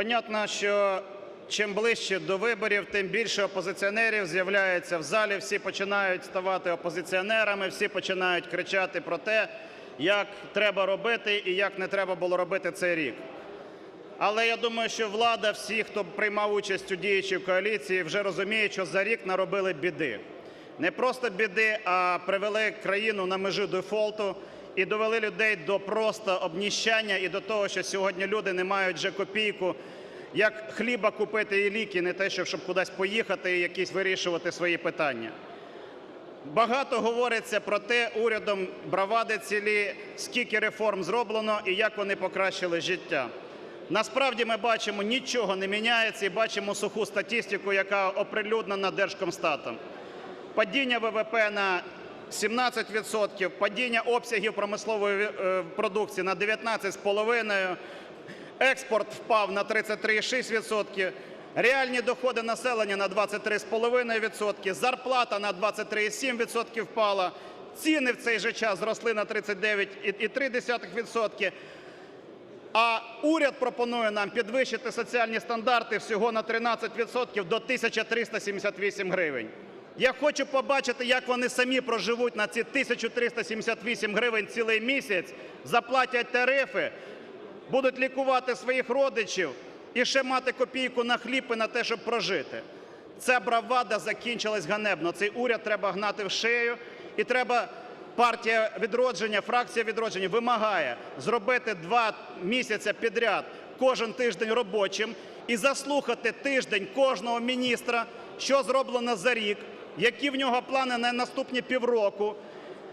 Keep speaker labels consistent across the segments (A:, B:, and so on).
A: Понятно, що чим ближче до виборів, тим більше опозиціонерів з'являється в залі. Всі починають ставати опозиціонерами, всі починають кричати про те, як треба робити і як не треба було робити цей рік. Але я думаю, що влада, всі, хто приймав участь у діючій коаліції, вже розуміють, що за рік наробили біди. Не просто біди, а привели країну на межі дефолту і довели людей до просто обніщання і до того, що сьогодні люди не мають вже копійку, як хліба купити і ліки, не те, щоб кудись поїхати і якісь вирішувати свої питання. Багато говориться про те, урядом бравади цілі, скільки реформ зроблено і як вони покращили життя. Насправді ми бачимо, нічого не міняється і бачимо суху статистику, яка оприлюднена Держкомстатом. Падіння ВВП на 17%, падіння обсягів промислової е, продукції на 19,5%, експорт впав на 33,6%, реальні доходи населення на 23,5%, зарплата на 23,7% впала, ціни в цей же час зросли на 39,3%, а уряд пропонує нам підвищити соціальні стандарти всього на 13% до 1378 гривень. Я хочу побачити, як вони самі проживуть на ці 1378 гривень цілий місяць, заплатять тарифи, будуть лікувати своїх родичів і ще мати копійку на хліб і на те, щоб прожити. Ця бравада закінчилась ганебно. Цей уряд треба гнати в шею і треба партія відродження, фракція відродження вимагає зробити два місяці підряд кожен тиждень робочим і заслухати тиждень кожного міністра, що зроблено за рік, які в нього плани на наступні півроку,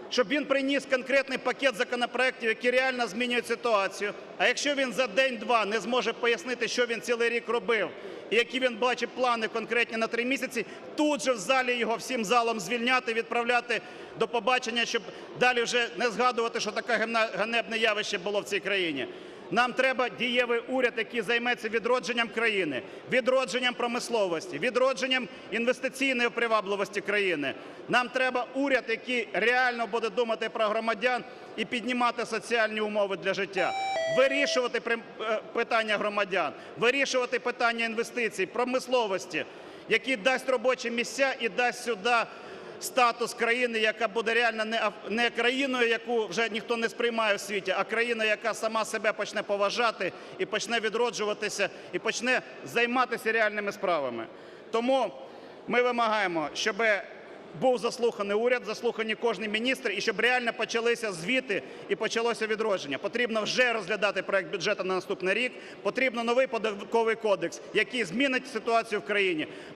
A: щоб він приніс конкретний пакет законопроєктів, які реально змінюють ситуацію. А якщо він за день-два не зможе пояснити, що він цілий рік робив, і які він бачить плани конкретні на три місяці, тут же в залі його всім залом звільняти, відправляти до побачення, щоб далі вже не згадувати, що таке ганебне явище було в цій країні. Нам треба дієвий уряд, який займеться відродженням країни, відродженням промисловості, відродженням інвестиційної привабливості країни. Нам треба уряд, який реально буде думати про громадян і піднімати соціальні умови для життя, вирішувати е, питання громадян, вирішувати питання інвестицій, промисловості, який дасть робочі місця і дасть сюди статус країни, яка буде реально не, країною, яку вже ніхто не сприймає в світі, а країна, яка сама себе почне поважати і почне відроджуватися, і почне займатися реальними справами. Тому ми вимагаємо, щоб був заслуханий уряд, заслухані кожен міністр, і щоб реально почалися звіти і почалося відродження. Потрібно вже розглядати проект бюджету на наступний рік. Потрібно новий податковий кодекс, який змінить ситуацію в країні.